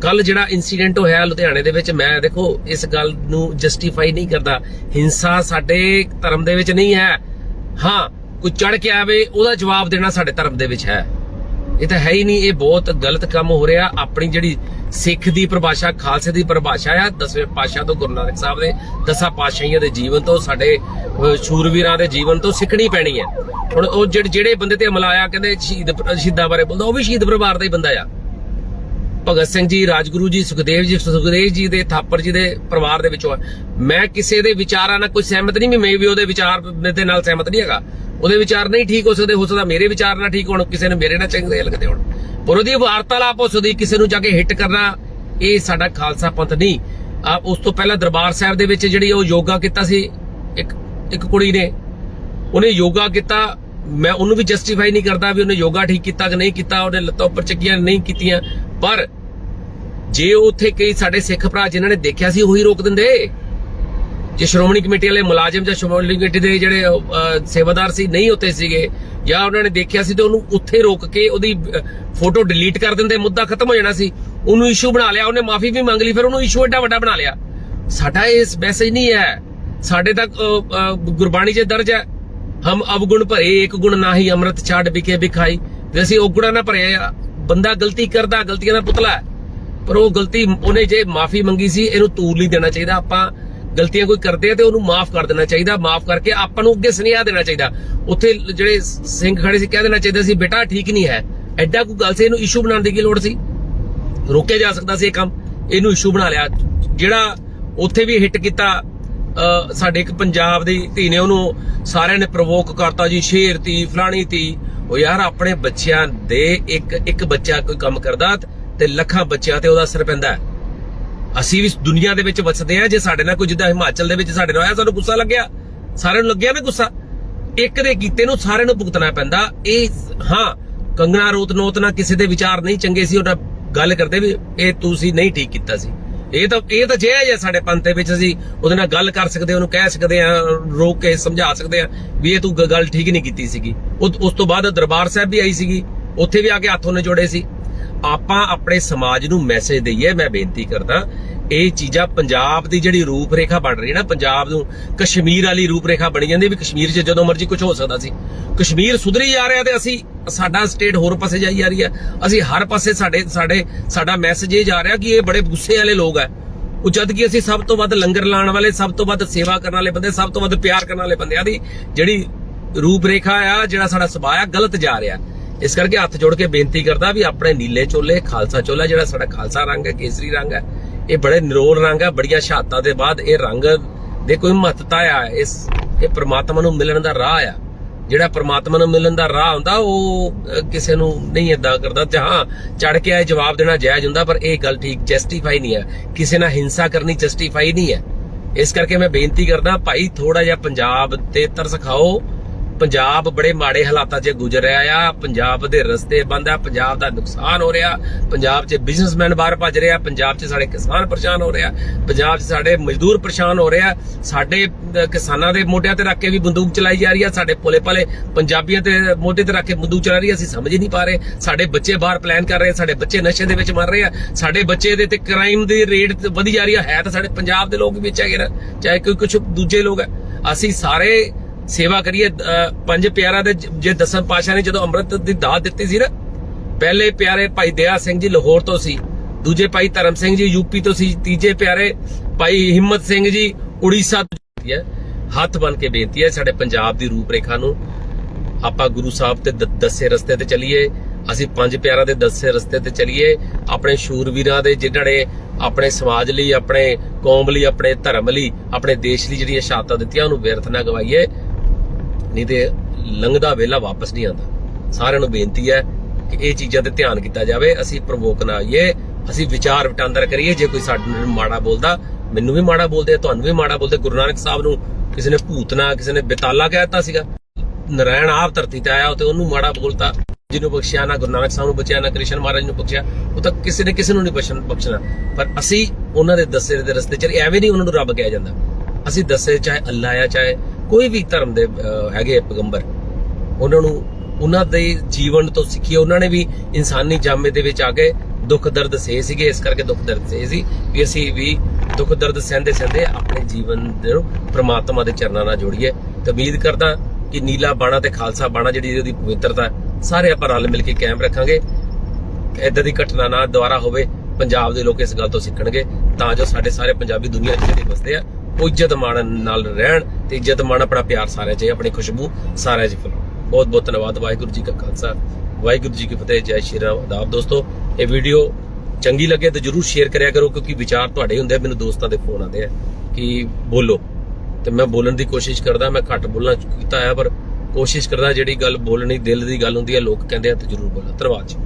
ਕੱਲ ਜਿਹੜਾ ਇਨਸੀਡੈਂਟ ਹੋਇਆ ਲੁਧਿਆਣੇ ਦੇ ਵਿੱਚ, ਮੈਂ ਦੇਖੋ, ਇਸ ਗੱਲ ਨੂੰ ਜਸਟੀਫਾਈ ਨਹੀਂ ਕਰਦਾ। ਹਿੰਸਾ ਸਾਡੇ ਧਰਮ ਦੇ ਵਿੱਚ ਨਹੀਂ ਹੈ। ਹਾਂ, ਕੋਈ ਚੜ ਕੇ ਆਵੇ, ਉਹਦਾ ਜਵਾਬ ਦੇਣਾ ਸਾਡੇ ਧਰਮ ਦੇ ਵਿੱਚ ਹੈ। ਇਹ ਤਾਂ ਹੈ ਹੀ ਨਹੀਂ, ਇਹ ਬਹੁਤ ਗਲਤ ਕੰਮ ਹੋ ਰਿਹਾ। ਆਪਣੀ ਜਿਹੜੀ ਸਿੱਖ ਦੀ ਪਰਿਭਾਸ਼ਾ, ਖਾਲਸੇ ਦੀ ਪਰਿਭਾਸ਼ਾ ਆ, ਦਸਵੇਂ ਪਾਤਸ਼ਾਹ ਤੋਂ ਗੁਰੂ ਨਾਨਕ ਸਾਹਿਬ ਦੇ ਦਸਾਂ ਪਾਤਸ਼ਾਹੀਆਂ ਦੇ ਜੀਵਨ ਤੋਂ, ਸਾਡੇ ਸ਼ੂਰਵੀਰਾਂ ਦੇ ਜੀਵਨ ਤੋਂ ਸਿੱਖਣੀ ਪੈਣੀ ਹੈ। ਹੁਣ ਉਹ ਜਿਹੜੇ ਜਿਹੜੇ ਬੰਦੇ ਤੇ ਹਮਲਾ ਆਇਆ, ਕਹਿੰਦੇ ਸ਼ਹੀਦ ਸ਼ਹੀਦਾਂ ਬਾਰੇ ਬੋਲਦਾ, ਉਹ ਵੀ ਸ਼ਹੀਦ ਪਰਿਵਾਰ ਦਾ ਹੀ ਬੰਦਾ ਆ। ਭਗਤ ਸਿੰਘ ਜੀ, ਰਾਜਗੁਰੂ ਜੀ, ਸੁਖਦੇਵ ਜੀ ਸੁਖਦੇਵ ਜੀ ਦੇ, ਥਾਪਰ ਜੀ ਦੇ ਪਰਿਵਾਰ ਦੇ ਵਿੱਚੋਂ ਮੈਂ ਕਿਸੇ ਦੇ ਵਿਚਾਰਾਂ ਨਾਲ ਕੋਈ ਸਹਿਮਤ ਨਹੀਂ ਮੈਂ ਵੀ ਉਹਦੇ ਵਿਚਾਰ ਦੇ ਨਾਲ ਸਹਿਮਤ ਨਹੀਂ ਹੈਗਾ। ਉਹਦੇ ਵਿਚਾਰ ਨਹੀਂ ਠੀਕ ਹੋ ਸਕਦੇ, ਹੋ ਸਕਦਾ ਮੇਰੇ ਵਿਚਾਰ ਨਾਲ ਠੀਕ ਹੋਣ, ਕਿਸੇ ਨੇ ਮੇਰੇ ਨਾਲ ਚੰਗੇ ਲੱਗਦੇ ਹੋਣ। ਪਰ ਉਹਦੀ ਵਾਰਤਾਲਾਪ ਹੋ ਸਕਦੀ, ਕਿਸੇ ਨੂੰ ਜਾ ਕੇ ਹਿੱਟ ਕਰਨਾ, ਇਹ ਸਾਡਾ ਖਾਲਸਾ ਪੰਥ ਨਹੀਂ। ਆ, ਉਸ ਤੋਂ ਪਹਿਲਾਂ ਦਰਬਾਰ ਸਾਹਿਬ ਦੇ ਵਿੱਚ ਜਿਹੜੀ ਉਹ ਯੋਗਾ ਕੀਤਾ ਸੀ, ਇੱਕ ਇੱਕ ਕੁੜੀ ਨੇ, ਉਹਨੇ ਯੋਗਾ ਕੀਤਾ। ਮੈਂ ਉਹਨੂੰ ਵੀ ਜਸਟੀਫਾਈ ਨਹੀਂ ਕਰਦਾ ਵੀ ਉਹਨੇ ਯੋਗਾ ਠੀਕ ਕੀਤਾ ਕਿ ਨਹੀਂ ਕੀਤਾ, ਉਹਨੇ ਲੱਤਾਂ ਉੱਪਰ ਚੱਕੀਆਂ, ਨਹੀਂ ਕੀਤੀਆਂ। ਪਰ ਜੇ ਉੱਥੇ ਕਈ ਸਾਡੇ ਸਿੱਖ ਭਰਾ ਜਿਨ੍ਹਾਂ ਨੇ ਦੇਖਿਆ ਸੀ, ਉਹੀ ਰੋਕ ਦਿੰਦੇ। ਜੇ ਸ਼੍ਰੋਮਣੀ ਕਮੇਟੀ ਵਾਲੇ ਮੁਲਾਜ਼ਮ ਜਾਂ ਸ਼੍ਰੋਮਣੀ ਕਮੇਟੀ ਦੇ ਜਿਹੜੇ ਸੇਵਾਦਾਰ ਸੀ, ਨਹੀਂ ਉੱਤੇ ਸੀਗੇ, ਜਾਂ ਉਹਨਾਂ ਨੇ ਦੇਖਿਆ ਸੀ ਤੇ ਉਹਨੂੰ ਉੱਥੇ ਰੋਕ ਕੇ ਉਹਦੀ ਫੋਟੋ ਡਿਲੀਟ ਕਰ ਦਿੰਦੇ, ਮੁੱਦਾ ਖਤਮ ਹੋ ਜਾਣਾ ਸੀ। ਉਹਨੂੰ ਇਸ਼ੂ ਬਣਾ ਲਿਆ, ਉਹਨੇ ਮਾਫੀ ਵੀ ਮੰਗ ਲਈ, ਫਿਰ ਉਹਨੂੰ ਇਸ਼ੂ ਏਡਾ ਵੱਡਾ ਬਣਾ ਲਿਆ। ਸਾਡਾ ਇਸ ਮੈਸੇਜ ਨਹੀਂ ਹੈ। ਸਾਡੇ ਤੱਕ ਗੁਰਬਾਣੀ 'ਚ ਦਰਜ ਹੈ। ਹਮ ਅਵਗੁਣ ਭਰੇ ਇੱਕ ਗੁਣ ਨਾਹੀ, ਅੰਮ੍ਰਿਤ ਛਾੜ ਵਿਕੇ ਵਿਖਾਈ। ਤੇ ਅਸੀਂ ਔਗੁਣਾ ਨਾ ਭਰੇ ਬੰਦਾ ਗਲਤੀ ਕਰਦਾ, ਗਲਤੀਆਂ ਦਾ ਪੁਤਲਾ ਹੈ। ਪਰ ਉਹ ਗਲਤੀ ਉਹਨੇ ਜੇ ਮਾਫੀ ਮੰਗੀ ਸੀ, ਇਹਨੂੰ ਤੂਲ ਨਹੀਂ ਦੇਣਾ ਚਾਹੀਦਾ। ਆਪਾਂ ਗਲਤੀਆਂ ਕੋਈ ਕਰਦੇ ਆ ਤੇ ਉਹਨੂੰ ਮਾਫ ਕਰ ਦੇਣਾ ਚਾਹੀਦਾ। ਮਾਫ ਕਰਕੇ ਆਪਾਂ ਨੂੰ ਅੱਗੇ ਸੁਨੇਹਾ ਦੇਣਾ ਚਾਹੀਦਾ। ਉੱਥੇ ਜਿਹੜੇ ਸਿੰਘ ਖੜੇ ਸੀ, ਕਹਿ ਦੇਣਾ ਚਾਹੀਦਾ ਸੀ, ਬੇਟਾ, ਠੀਕ ਨਹੀਂ ਹੈ। ਐਡਾ ਕੋਈ ਗੱਲ ਸੀ, ਇਹਨੂੰ ਇਸ਼ੂ ਬਣਾਉਣ ਦੀ ਕੀ ਲੋੜ ਸੀ? ਰੋਕਿਆ ਜਾ ਸਕਦਾ ਸੀ ਇਹ ਕੰਮ। ਇਹਨੂੰ ਇਸ਼ੂ ਬਣਾ ਲਿਆ। ਜਿਹੜਾ ਉੱਥੇ ਵੀ ਹਿੱਟ ਕੀਤਾ ਸਾਡੇ ਇੱਕ ਪੰਜਾਬ ਦੀ ਧੀ ਨੇ, ਉਹਨੂੰ ਸਾਰਿਆਂ ਨੇ ਪ੍ਰਵੋਕ ਕਰਤਾ ਜੀ, ਸ਼ੇਰ ਤੀ ਫਲਾਣੀ ਤੀ ਉਹ ਯਾਰ ਆਪਣੇ ਬੱਚਿਆਂ ਦੇ ਇੱਕ ਇੱਕ ਬੱਚਾ ਕੋਈ ਕੰਮ ਕਰਦਾ ਤੇ ਲੱਖਾਂ ਬੱਚਿਆਂ ਤੇ ਉਹਦਾ ਅਸਰ ਪੈਂਦਾ। ਅਸੀਂ ਵੀ ਦੁਨੀਆ ਦੇ ਵਿੱਚ ਵਸਦੇ ਆ ਜੇ ਸਾਡੇ ਨਾਲ ਕੋਈ ਜਿੱਦਾਂ ਹਿਮਾਚਲ ਦੇ ਵਿੱਚ ਸਾਡੇ ਨਾਲ ਹੋਇਆ, ਸਾਨੂੰ ਗੁੱਸਾ ਲੱਗਿਆ। ਸਾਰਿਆਂ ਨੂੰ ਲੱਗਿਆ ਨਾ ਗੁੱਸਾ। ਇੱਕ ਦੇ ਕੀਤੇ ਨੂੰ ਸਾਰਿਆਂ ਨੂੰ ਭੁਗਤਣਾ ਪੈਂਦਾ। ਇਹ ਹਾਂ, ਕੰਗਣਾ ਰੋਤ ਨੋਤ ਨਾਲ ਕਿਸੇ ਦੇ ਵਿਚਾਰ ਨਹੀਂ ਚੰਗੇ ਸੀ ਉਹਨਾਂ ਗੱਲ ਕਰਦੇ ਵੀ ਇਹ ਤੁਸੀਂ ਨਹੀਂ ਠੀਕ ਕੀਤਾ ਸੀ। ਇਹ ਤਾਂ ਇਹ ਤਾਂ ਜਾਇਜ਼ ਹੈ ਸਾਡੇ ਪੰਥ ਦੇ ਵਿੱਚ ਅਸੀਂ ਉਹਦੇ ਨਾਲ ਗੱਲ ਕਰ ਸਕਦੇ ਹਾਂ, ਉਹਨੂੰ ਕਹਿ ਸਕਦੇ ਆ ਰੋਕ ਕੇ ਸਮਝਾ ਸਕਦੇ ਆ ਵੀ ਇਹ ਤੂੰ ਗੱਲ ਠੀਕ ਨਹੀਂ ਕੀਤੀ ਸੀਗੀ। ਉਸ ਤੋਂ ਬਾਅਦ ਦਰਬਾਰ ਸਾਹਿਬ ਵੀ ਆਈ ਸੀਗੀ ਉੱਥੇ ਵੀ ਆ ਕੇ ਹੱਥ ਉਹਨੇ ਜੋੜੇ ਸੀ। ਆਪਾਂ ਆਪਣੇ ਸਮਾਜ ਨੂੰ ਮੈਸੇਜ ਦਈਏ ਮੈਂ ਬੇਨਤੀ ਕਰਦਾ ਇਹ ਚੀਜ਼ਾਂ ਪੰਜਾਬ ਦੀ ਜਿਹੜੀ ਰੂਪ ਰੇਖਾ ਬਣ ਰਹੀ ਹੈ ਨਾ, ਪੰਜਾਬ ਨੂੰ ਕਸ਼ਮੀਰ ਵਾਲੀ ਰੂਪ ਰੇਖਾ ਬਣੀ ਜਾਂਦੀ ਵੀ ਕਸ਼ਮੀਰ 'ਚ ਜਦੋਂ ਮਰਜ਼ੀ ਕੁਝ ਹੋ ਸਕਦਾ ਸੀ। ਕਸ਼ਮੀਰ ਸੁਧਰੀ ਜਾ ਰਿਹਾ ਤੇ ਅਸੀਂ, ਸਾਡਾ ਸਟੇਟ ਹੋਰ ਪਾਸੇ ਜਾਈ ਜਾ ਰਹੀ ਹੈ। ਅਸੀਂ ਹਰ ਪਾਸੇ ਸਾਡੇ ਸਾਡੇ, ਸਾਡਾ ਮੈਸੇਜ ਇਹ ਜਾ ਰਿਹਾ ਕਿ ਇਹ ਬੜੇ ਗੁੱਸੇ ਵਾਲੇ ਲੋਕ ਆ। ਉਹ ਜਦ ਕਿ ਅਸੀਂ ਸਭ ਤੋਂ ਵੱਧ ਲੰਗਰ ਲਾਉਣ ਵਾਲੇ, ਸਭ ਤੋਂ ਵੱਧ ਸੇਵਾ ਕਰਨ ਵਾਲੇ ਬੰਦੇ, ਸਭ ਤੋਂ ਵੱਧ ਪਿਆਰ ਕਰਨ ਵਾਲੇ ਬੰਦਿਆਂ ਦੀ ਜਿਹੜੀ ਰੂਪ ਰੇਖਾ ਆ, ਜਿਹੜਾ ਸਾਡਾ ਸੁਭਾਅ ਆ, ਗਲਤ ਜਾ ਰਿਹਾ। ਇਸ ਕਰਕੇ ਹੱਥ ਜੋੜ ਕੇ ਬੇਨਤੀ ਕਰਦਾ ਵੀ ਆਪਣੇ ਨੀਲੇ ਚੋਲੇ, ਖਾਲਸਾ ਚੋਲਾ, ਜਿਹੜਾ ਸਾਡਾ ਖਾਲਸਾ ਰੰਗ ਹੈ, ਕੇਸਰੀ ਰੰਗ ਹੈ ਇਹ ਬੜੇ ਨਿਰੋਲ ਰੰਗ ਹੈ ਬੜੀਆਂ ਸ਼ਹਾਦਤਾਂ ਦੇ ਬਾਅਦ ਇਹ ਰੰਗ ਦੇ ਕੋਈ ਮਹੱਤਤਾ ਆ, ਇਸ ਇਹ ਪ੍ਰਮਾਤਮਾ ਨੂੰ ਮਿਲਣ ਦਾ ਰਾਹ ਆ। ਜਿਹੜਾ ਪ੍ਰਮਾਤਮਾ ਨੂੰ ਮਿਲਣ ਦਾ ਰਾਹ ਹੁੰਦਾ, ਉਹ ਕਿਸੇ ਨੂੰ ਨਹੀਂ ਏਦਾਂ ਕਰਦਾ ਜਹਾਂ ਚੜ ਕੇ ਆਏ ਜਵਾਬ ਦੇਣਾ ਜਾਇਜ਼ ਹੁੰਦਾ, ਪਰ ਇਹ ਗੱਲ ਠੀਕ ਜਸਟੀਫਾਈ ਨਹੀਂ ਹੈ ਕਿਸੇ ਨਾਲ ਹਿੰਸਾ ਕਰਨੀ ਜਸਟੀਫਾਈ ਨਹੀਂ ਹੈ ਇਸ ਕਰਕੇ ਮੈਂ ਬੇਨਤੀ ਕਰਦਾ, ਭਾਈ ਥੋੜਾ ਜਿਹਾ ਪੰਜਾਬ ਤੇ ਤਰਸ ਖਾਓ ਪੰਜਾਬ ਬੜੇ ਮਾੜੇ ਹਾਲਾਤਾਂ 'ਚ ਗੁਜ਼ਰ ਰਿਹਾ ਆ। ਪੰਜਾਬ ਦੇ ਰਸਤੇ ਬੰਦ ਆ, ਪੰਜਾਬ ਦਾ ਨੁਕਸਾਨ ਹੋ ਰਿਹਾ। ਪੰਜਾਬ 'ਚ ਬਿਜ਼ਨਸਮੈਨ ਬਾਹਰ ਭੱਜ ਰਿਹਾ ਪੰਜਾਬ 'ਚ ਸਾਡੇ ਕਿਸਾਨ ਪਰੇਸ਼ਾਨ ਹੋ ਰਿਹਾ ਪੰਜਾਬ 'ਚ ਸਾਡੇ ਮਜ਼ਦੂਰ ਪਰੇਸ਼ਾਨ ਹੋ ਰਿਹਾ ਸਾਡੇ ਕਿਸਾਨਾਂ ਦੇ ਮੋਢਿਆਂ ਤੇ ਰੱਖ ਕੇ ਵੀ ਬੰਦੂਕ ਚਲਾਈ ਜਾ ਰਹੀ ਆ, ਸਾਡੇ ਭੋਲੇ ਭਾਲੇ ਪੰਜਾਬੀਆਂ ਤੇ ਮੋਢੇ ਤੇ ਰੱਖ ਕੇ ਬੰਦੂਕ ਚਲਾ ਰਹੀ ਆ, ਅਸੀਂ ਸਮਝ ਹੀ ਨਹੀਂ ਪਾ ਰਹੇ। ਸਾਡੇ ਬੱਚੇ ਬਾਹਰ ਪਲਾਨ ਕਰ ਰਹੇ ਸਾਡੇ ਬੱਚੇ ਨਸ਼ੇ ਦੇ ਵਿੱਚ ਮਰ ਰਹੇ ਆ, ਸਾਡੇ ਬੱਚੇ ਦੇ ਤੇ ਕ੍ਰਾਈਮ ਦੀ ਰੇਟ ਵਧੀ ਜਾ ਰਹੀ ਆ, ਹੈ ਤਾਂ ਸਾਡੇ ਪੰਜਾਬ ਦੇ ਲੋਕ ਵੀ ਵਿੱਚ ਹੈਗੇ ਨਾ, ਚਾਹੇ ਕੋਈ ਕੁਝ ਦੂਜੇ ਲੋਕ ਆ। ਅਸੀਂ ਸਾਰੇ ਸੇਵਾ ਕਰੀਏ ਪੰਜ ਪਿਆਰਾਂ ਦੇ, ਜ- ਜੇ ਦਸਮ ਪਾਸ਼ਾ ਨੇ ਜਦੋਂ ਅੰਮ੍ਰਿਤ ਦੀ ਦਾਤ ਦਿੱਤੀ ਸੀ ਨਾ, ਪਹਿਲੇ ਪਿਆਰੇ ਭਾਈ ਦਇਆ ਸਿੰਘ ਜੀ ਲਾਹੌਰ ਤੋਂ ਸੀ, ਦੂਜੇ ਭਾਈ ਧਰਮ ਸਿੰਘ ਜੀ ਯੂਪੀ ਤੋਂ ਸੀ, ਤੀਜੇ ਪਿਆਰੇ ਭਾਈ ਹਿੰਮਤ ਸਿੰਘ ਜੀ ਉੜੀਸਾ ਤੋਂ ਹੈ ਹੱਥ ਬਨ ਕੇ ਬੇਨਤੀ ਹੈ ਸਾਡੇ ਪੰਜਾਬ ਦੀ ਰੂਪ ਰੇਖਾ ਨੂੰ, ਆਪਾਂ ਗੁਰੂ ਸਾਹਿਬ ਤੇ ਦੱਸੇ ਰਸਤੇ ਤੇ ਚੱਲੀਏ, ਅਸੀਂ ਪੰਜ ਪਿਆਰਾਂ ਦੇ ਦੱਸੇ ਰਸਤੇ ਤੇ ਚੱਲੀਏ, ਆਪਣੇ ਸ਼ੂਰਵੀਰਾਂ ਦੇ ਜਿਨ੍ਹਾਂ ਨੇ ਆਪਣੇ ਸਮਾਜ ਲਈ, ਆਪਣੇ ਕੌਮ ਲਈ, ਆਪਣੇ ਧਰਮ ਲਈ, ਆਪਣੇ ਦੇਸ਼ ਲਈ ਜਿਹੜੀਆਂ ਸ਼ਹਾਦਤਾਂ ਦਿੱਤੀਆਂ, ਉਹਨੂੰ ਵਿਅਰਥ ਨਾ ਗਵਾਈਏ। ਨਹੀਂ ਤੇ ਲੰਘਦਾ ਵੇਲਾ ਵਾਪਸ ਨਹੀਂ ਆਉਂਦਾ। ਸਾਰਿਆਂ ਨੂੰ ਬੇਨਤੀ ਹੈ ਕਿ ਇਹ ਚੀਜ਼ਾਂ ਤੇ ਧਿਆਨ ਕੀਤਾ ਜਾਵੇ। ਅਸੀਂ ਪ੍ਰਵੋਕ ਨਾ ਆਈਏ। ਅਸੀਂ ਵਿਚਾਰ ਵਟਾਂਦਰ ਕਰੀਏ। ਜੇ ਕੋਈ ਸਾਡੇ ਨਾਲ ਮਾੜਾ ਬੋਲਦਾ, ਮੈਨੂੰ ਵੀ ਮਾੜਾ ਬੋਲਦੇ, ਤੁਹਾਨੂੰ ਵੀ ਮਾੜਾ ਬੋਲਦੇ। ਗੁਰੂ ਨਾਨਕ ਸਾਹਿਬ ਨੂੰ ਕਿਸੇ ਨੇ ਭੂਤਨਾ ਕਿਸੇ ਨੇ ਬੇਤਾਲਾ ਕਹਿਤਾ ਸੀਗਾ। ਨਰਾਇਣ ਆਪ ਧਰਤੀ ਤੇ ਆਇਆ ਤੇ ਉਹਨੂੰ ਮਾੜਾ ਬੋਲਤਾ। ਜਿਹਨੂੰ ਬਖਸ਼ਿਆ ਨਾ ਗੁਰੂ ਨਾਨਕ ਸਾਹਿਬ ਨੂੰ ਬਚਿਆ ਨਾ ਕ੍ਰਿਸ਼ਨ ਮਹਾਰਾਜ ਨੂੰ ਬਖਸ਼ਿਆ, ਉਹ ਤਾਂ ਕਿਸੇ ਨੇ ਕਿਸੇ ਨੂੰ ਨਹੀਂ ਬਖਸ਼ਣ ਬਖਸ਼ਣਾ। ਪਰ ਅਸੀਂ ਉਹਨਾਂ ਦੇ ਦੱਸੇ ਦੇ ਰਸਤੇ ਚ ਐਵੇਂ ਨਹੀਂ ਉਹਨਾਂ ਨੂੰ ਰੱਬ ਕਿਹਾ ਜਾਂਦਾ। ਅਸੀਂ ਦੱਸੇ ਚਾਹੇ ਅੱਲਾ ਆ ਚਾਹੇ ਕੋਈ ਵੀ ਧਰਮ ਦੇ ਹੈਗੇ ਪੈਗੰਬਰ, ਉਹਨਾਂ ਨੂੰ, ਉਹਨਾਂ ਦੇ ਜੀਵਨ ਤੋਂ ਸਿੱਖੀਏ ਉਹਨਾਂ ਨੇ ਵੀ ਇਨਸਾਨੀ ਜਾਮੇ ਦੇ ਵਿੱਚ ਆ ਕੇ ਦੁੱਖ ਦਰਦ ਸਹੇ ਸੀਗੇ, ਇਸ ਕਰਕੇ ਦੁੱਖ ਦਰਦ ਸਹੇ ਸੀ ਵੀ ਅਸੀਂ ਵੀ ਦੁੱਖ ਦਰਦ ਸਹਿੰਦੇ ਸਹਿੰਦੇ ਆਪਣੇ ਜੀਵਨ ਨੂੰ ਪ੍ਰਮਾਤਮਾ ਦੇ ਚਰਨਾਂ ਨਾਲ ਜੋੜੀਏ। ਤੇ ਉਮੀਦ ਕਰਦਾ ਕਿ ਨੀਲਾ ਬਾਣਾ ਤੇ ਖਾਲਸਾ ਬਾਣਾ ਜਿਹੜੀ ਉਹਦੀ ਪਵਿੱਤਰਤਾ, ਸਾਰੇ ਆਪਾਂ ਰਲ ਮਿਲ ਕੇ ਕਾਇਮ ਰੱਖਾਂਗੇ। ਇਦਾਂ ਦੀ ਘਟਨਾ ਨਾ ਦੁਬਾਰਾ ਹੋਵੇ, ਪੰਜਾਬ ਦੇ ਲੋਕ ਇਸ ਗੱਲ ਤੋਂ ਸਿੱਖਣਗੇ, ਤਾਂ ਜੋ ਸਾਡੇ ਸਾਰੇ ਪੰਜਾਬੀ ਦੁਨੀਆ 'ਚ ਜਿਹੜੇ ਵਸਦੇ ਆ ਉਹ ਇੱਜ਼ਤ ਮਾਣ ਨਾਲ ਰਹਿਣ ਤੇ ਇੱਜ਼ਤ ਮਾਣ ਆਪਣਾ ਪਿਆਰ ਸਾਰਿਆਂ 'ਚ, ਆਪਣੀ ਖੁਸ਼ਬੂ ਸਾਰਿਆਂ 'ਚ ਫੈਲਾਉਣ। ਬਹੁਤ ਬਹੁਤ ਧੰਨਵਾਦ, ਵਾਹਿਗੁਰੂ ਜੀ ਕਾ ਖਾਲਸਾ। ਵਾਹਿਗੁਰੂ ਜੀ ਕੀ ਫਤਿਹ, ਜੈ ਸ਼੍ਰੀ ਰਾਮ। ਆਦਾਬ ਦੋਸਤੋ, ਇਹ ਵੀਡੀਓ ਚੰਗੀ ਲੱਗੇ ਤਾਂ ਜਰੂਰ ਸ਼ੇਅਰ ਕਰਿਆ ਕਰੋ, ਕਿਉਂਕਿ ਵਿਚਾਰ ਤੁਹਾਡੇ ਹੁੰਦੇ ਆ, ਮੈਨੂੰ ਦੋਸਤਾਂ ਦੇ ਫੋਨ ਆਉਂਦੇ ਆ ਕਿ ਬੋਲੋ। ਤੇ ਮੈਂ ਬੋਲਣ ਦੀ ਕੋਸ਼ਿਸ਼ ਕਰਦਾ, ਮੈਂ ਘੱਟ ਬੋਲਣਾ ਕੀਤਾ ਹੈ ਪਰ ਕੋਸ਼ਿਸ਼ ਕਰਦਾ ਜਿਹੜੀ ਗੱਲ ਬੋਲਣੀ ਦਿਲ ਦੀ ਗੱਲ ਹੁੰਦੀ ਹੈ ਲੋਕ ਕਹਿੰਦੇ ਆ ਤੇ ਜਰੂਰ ਬੋਲਾਂ ਧੰਨਵਾਦ ਜੀ।